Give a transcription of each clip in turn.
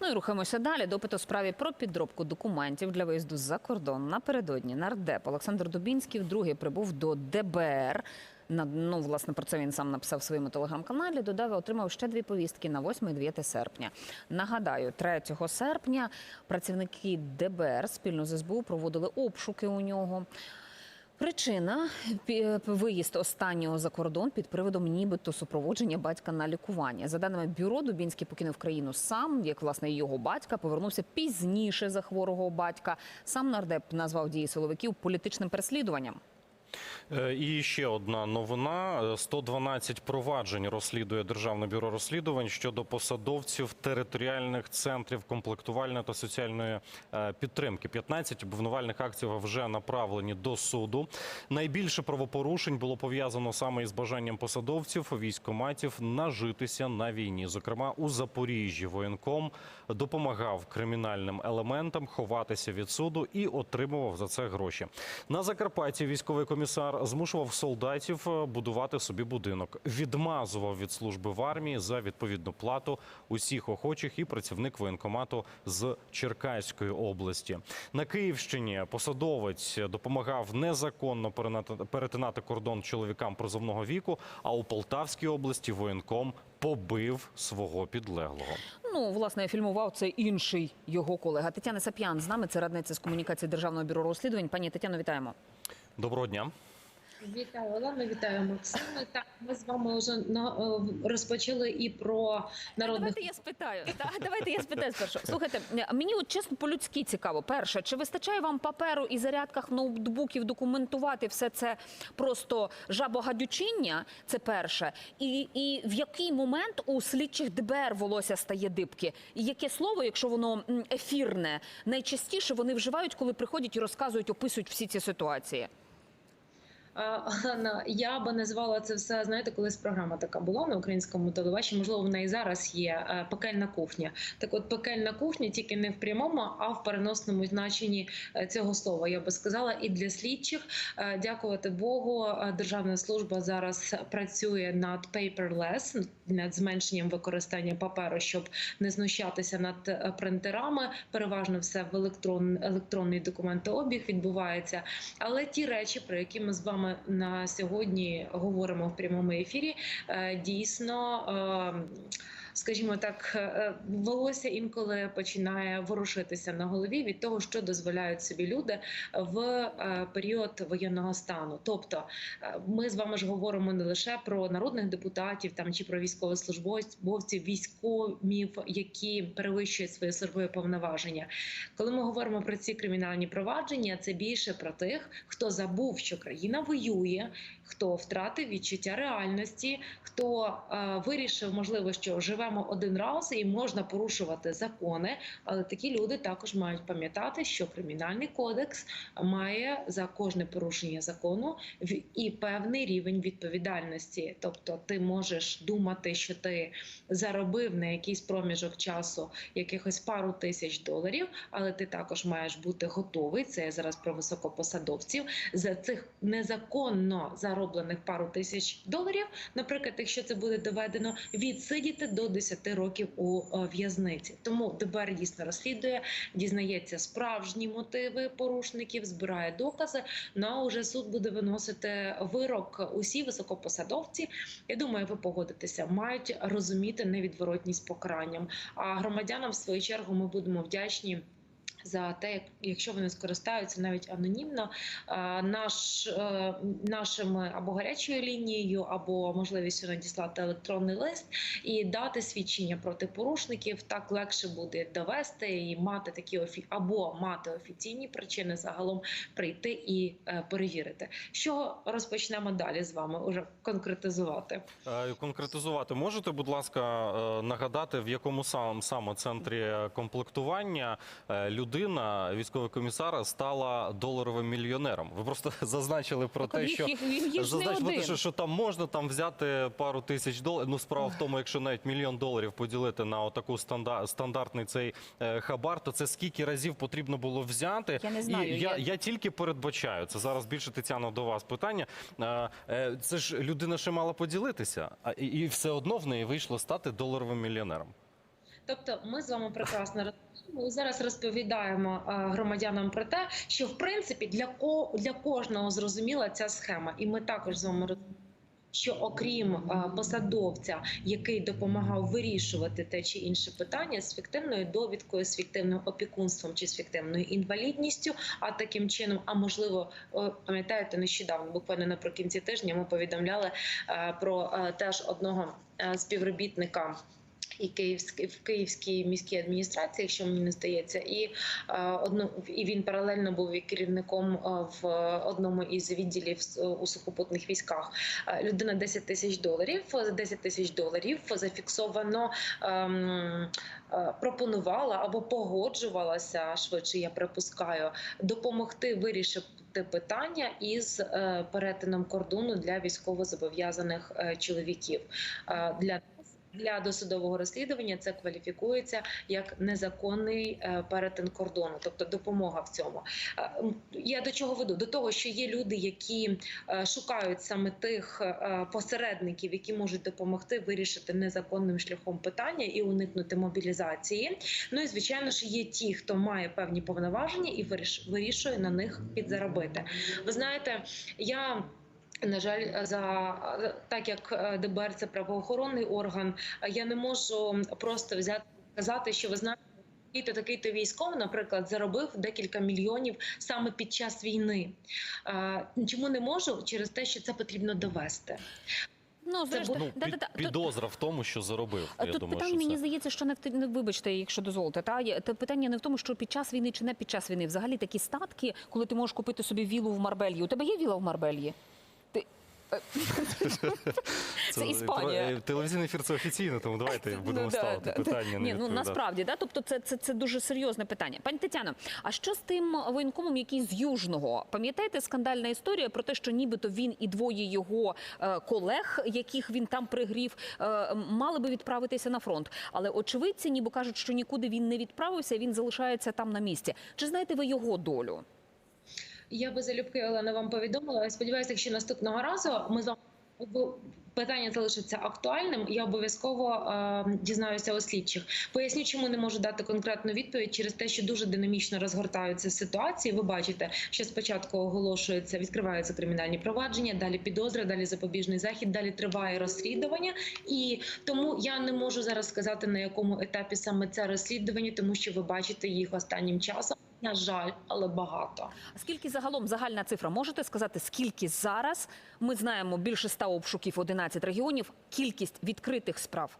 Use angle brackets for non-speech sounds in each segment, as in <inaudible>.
Ну і рухаємося далі. Допит у справі про підробку документів для виїзду за кордон. Напередодні нардеп Олександр Дубінський вдруге прибув до ДБР. Ну, власне про це він сам написав в своєму телеграм-каналі. Додав, отримав ще дві повістки на 8 і 9 серпня. Нагадаю, 3 серпня працівники ДБР спільно з СБУ проводили обшуки у нього. Причина пі- виїзд останнього за кордон під приводом нібито супроводження батька на лікування. За даними бюро, Дубінський покинув країну сам, як власне його батька, повернувся пізніше за хворого батька. Сам нардеп назвав дії силовиків політичним переслідуванням. Е, І ще одна новина: Е, 112 проваджень розслідує Державне бюро розслідувань щодо посадовців територіальних центрів комплектувальної та соціальної е, підтримки. 15 обвинувальних акцій вже направлені до суду. Найбільше правопорушень було пов'язано саме із бажанням посадовців військоматів нажитися на війні. Зокрема, у Запоріжжі воєнком допомагав кримінальним елементам ховатися від суду і отримував за це гроші. На Закарпатті військовий комісар змушував солдатів е, будувати собі будинок, відмазував від служби в армії за відповідну плату усіх охочих і працівник воєнкомату з Черкаської області. На Київщині посадовець допомагав незаконно перетинати кордон чоловікам призовного віку. А у Полтавській області воєнком побив свого підлеглого. Ну, власне, фільмував це інший його колега. Тетяна Сап'ян з нами, це радниця з комунікації Державного бюро розслідувань. Пані Тетяно, вітаємо. Доброго дня. Вітаю, Олена, вітаю, Максиме. Так, ми з вами вже на, е, розпочали і про народних Давайте я спитаю. Та, давайте я спитаю спершу. Слухайте, мені от чесно по-людськи цікаво. Перше, чи вистачає вам паперу і зарядках ноутбуків документувати все це просто жабогадючиння? Це перше. І, і в який момент у слідчих ДБР волосся стає дибки? І яке слово, якщо воно ефірне, найчастіше вони вживають, коли приходять і розказують, описують всі ці ситуації? Я би назвала це все. Знаєте, колись програма така була на українському телебаченні. Можливо, вона і зараз є е, пекельна кухня. Так, от пекельна кухня тільки не в прямому, а в переносному значенні е, цього слова. Я би сказала, і для слідчих. Е, Дякувати Богу, державна служба зараз працює над paperless, над зменшенням використання паперу, щоб не знущатися над принтерами. Переважно все в електрон, електронний документообіг відбувається. Але ті речі, про які ми з вами на сьогодні говоримо в прямому ефірі, е, дійсно. Е, Скажімо так, е, волосся інколи починає ворушитися на голові від того, що дозволяють собі люди в е, період воєнного стану. Тобто, е, ми з вами ж говоримо не лише про народних депутатів там чи про військовослужбовців, військовів, які перевищують свої службові повноваження. Коли ми говоримо про ці кримінальні провадження, це більше про тих, хто забув, що країна воює, хто втратив відчуття реальності, хто е, вирішив, можливо, що живемо один раз і можна порушувати закони. Але такі люди також мають пам'ятати, що кримінальний кодекс має за кожне порушення закону і певний рівень відповідальності. Тобто, ти можеш думати, що ти заробив на якийсь проміжок часу якихось пару тисяч доларів, але ти також маєш бути готовий. Це я зараз про високопосадовців за цих незаконно зароблених пару тисяч доларів. Наприклад, якщо це буде доведено, відсидіти до 10 років у е, в'язниці. Тому ДБР дійсно розслідує, дізнається справжні мотиви порушників, збирає докази. Ну а уже суд буде виносити вирок. Усі високопосадовці, я думаю, ви погодитеся, мають розуміти невідворотність покаранням. А громадянам, в свою чергу, ми будемо вдячні. За те, якщо вони скористаються навіть анонімно, наш е, нашими або гарячою лінією, або можливістю надіслати електронний лист і дати свідчення проти порушників, так легше буде довести і мати такі офі... або мати офіційні причини загалом прийти і е, перевірити. Що розпочнемо далі з вами уже конкретизувати. Е, Конкретизувати можете, будь ласка, нагадати, в якому сам саме центрі комплектування е, людина, військовий комісар, стала доларовим мільйонером. Ви просто <laughs> зазначили про те, їх, що зазначили те, що, що там можна там взяти пару тисяч доларів. Ну, справа в тому, якщо навіть мільйон доларів поділити на отаку станда- стандартний цей е, хабар, то це скільки разів потрібно було взяти? Я не знаю, І я, я- я тільки передбачаю це зараз більше Тетяна до вас питання. Е, е, Це ж людина ще мала поділитися, а і, і все одно в неї вийшло стати доларовим мільйонером. Тобто, ми з вами прекрасно розуміємо зараз розповідаємо е, громадянам про те, що в принципі для ко для кожного зрозуміла ця схема, і ми також з вами розуміємо, що окрім е, посадовця, який допомагав вирішувати те чи інше питання з фіктивною довідкою, з фіктивним опікунством чи з фіктивною інвалідністю, а таким чином, а можливо, пам'ятаєте, нещодавно, буквально наприкінці тижня, ми повідомляли е, про теж одного співробітника. І Київській в Київській міській адміністрації, якщо мені не здається, і е, одно і він паралельно був і керівником е, в одному із відділів у сухопутних військах. Е, Людина 10 тисяч доларів. За 10 тисяч доларів зафіксовано ем, пропонувала або погоджувалася швидше, я припускаю, допомогти вирішити питання із перетином кордону для військовозобов'язаних е, чоловіків. Для для досудового розслідування це кваліфікується як незаконний е, перетин кордону, тобто допомога в цьому. Е, Я до чого веду? До того, що є люди, які е, шукають саме тих посередників, які можуть допомогти вирішити незаконним шляхом питання і уникнути мобілізації. Ну і звичайно ж є ті, хто має певні повноваження і виріш- вирішує на них підзаробити. Ви знаєте, я. На жаль, за так як е, ДБР це правоохоронний орган, я не можу просто взяти і сказати, що ви знаєте, такий-то такий-то військовий, наприклад, заробив декілька мільйонів саме під час війни. Е, Чому не можу? Через те, що це потрібно довести. Ну, зрештою, Ну, да, під, да. Підозра в тому, що заробив. Я Тут думаю, питання що мені це. здається, що не в не вибачте, якщо дозволите. Та є- те питання не в тому, що під час війни чи не під час війни. Взагалі такі статки, коли ти можеш купити собі вілу в Марбельї. У тебе є віла в Марбельї? Це Іспанія. Телевізійний ефір це офіційно, тому давайте будемо Ну, ставити питання. Ні, ну насправді, да, тобто це, це, це дуже серйозне питання. Пані Тетяно, а що з тим воєнкомом, який з Южного? Пам'ятаєте скандальна історія про те, що нібито він і двоє його е, колег, яких він там пригрів, е, мали би відправитися на фронт. Але очевидці ніби кажуть, що нікуди він не відправився, він залишається там на місці. Чи знаєте ви його долю? Я би залюбки Олена вам повідомила. Сподіваюся, якщо наступного разу ми з вами питання залишиться актуальним. Я обов'язково е, дізнаюся у слідчих. Поясню, чому не можу дати конкретну відповідь через те, що дуже динамічно розгортаються ситуації. Ви бачите, що спочатку оголошується, відкриваються кримінальні провадження, далі підозра, далі запобіжний захід, далі триває розслідування. І тому я не можу зараз сказати на якому етапі саме це розслідування, тому що ви бачите їх останнім часом. На жаль, але багато. А Скільки загалом загальна цифра? Можете сказати, скільки зараз ми знаємо більше ста обшуків 11 регіонів, кількість відкритих справ?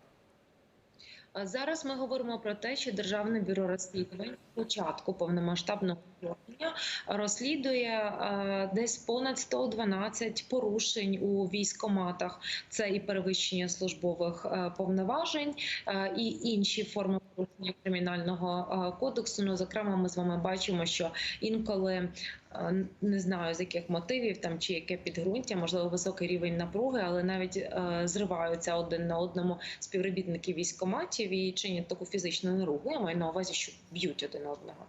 Зараз ми говоримо про те, що Державне бюро розслідувань початку повномасштабного вторгнення розслідує е, десь понад 112 порушень у військоматах. Це і перевищення службових е, повноважень, е, і інші форми порушення кримінального кодексу. Ну, зокрема, ми з вами бачимо, що інколи не знаю з яких мотивів там чи яке підґрунтя, можливо, високий рівень напруги, але навіть е, зриваються один на одному співробітники військоматів і чинять таку фізичну неругу. Я маю на увазі, що б'ють один одного.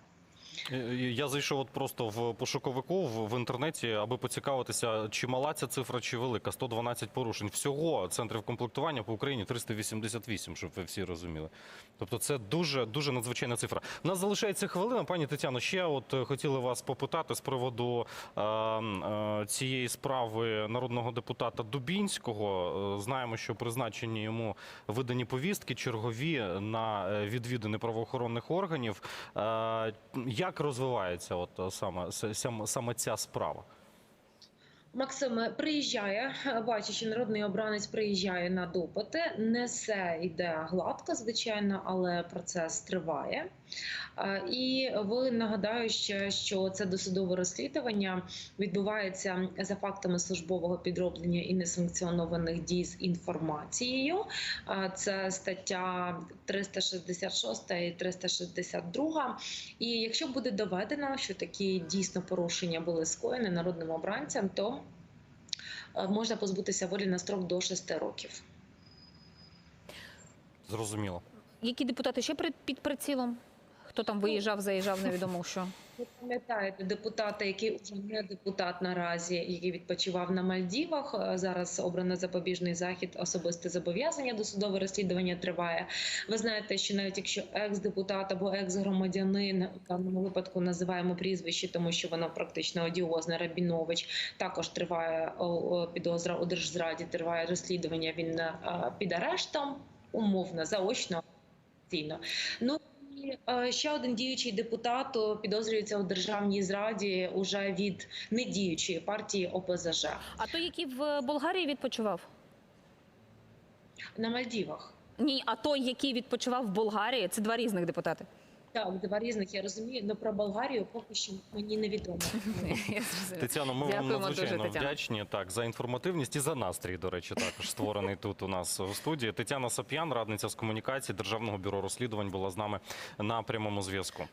Е, Я зайшов от просто в пошуковику в, в інтернеті, аби поцікавитися, чи мала ця цифра, чи велика. 112 порушень. Всього центрів комплектування по Україні 388, щоб ви всі розуміли. Тобто це дуже дуже надзвичайна цифра. У нас залишається хвилина, пані Тетяно. Ще от е, хотіли вас попитати з приводу е, е, цієї справи народного депутата Дубінського. Е, знаємо, що призначені йому видані повістки чергові на відвідини правоохоронних органів. Е, Як розвивається от е, саме саме ця справа? Максим приїжджає, бачить, що народний обранець приїжджає на допити. Не все йде гладко, звичайно, але процес триває. Е, І ви нагадаю ще, що це досудове розслідування відбувається за фактами службового підроблення і несанкціонованих дій з інформацією. Е, Це стаття 366 і 362. І якщо буде доведено, що такі дійсно порушення були скоєні народним обранцям, то е, можна позбутися волі на строк до 6 років. Зрозуміло. Які депутати ще при- під прицілом? Хто там виїжджав, заїжджав, невідомо що. Ви пам'ятаєте депутата, який вже не депутат наразі, який відпочивав на Мальдівах. е, Зараз обрано запобіжний захід, особисте зобов'язання досудове розслідування триває. Ви знаєте, що навіть якщо екс-депутат або екс-громадянин в даному випадку називаємо прізвище, тому що воно практично одіозне Рабінович, також триває підозра у держзраді, триває розслідування. Він е, під арештом, умовно, заочно. Ну ще один діючий депутат підозрюється у державній зраді уже від недіючої партії ОПЗЖ А той, який в Болгарії відпочивав? на Мальдівах. Ні, а той, який відпочивав в Болгарії, це два різних депутати. Так, два різних я розумію, але про Болгарію поки що мені невідомо. <laughs> Тетяно, ми вам Дякуємо надзвичайно Тетяно. вдячні так за інформативність і за настрій. До речі, також створений тут у нас у студії. Тетяна Сап'ян, радниця з комунікації Державного бюро розслідувань, була з нами на прямому зв'язку.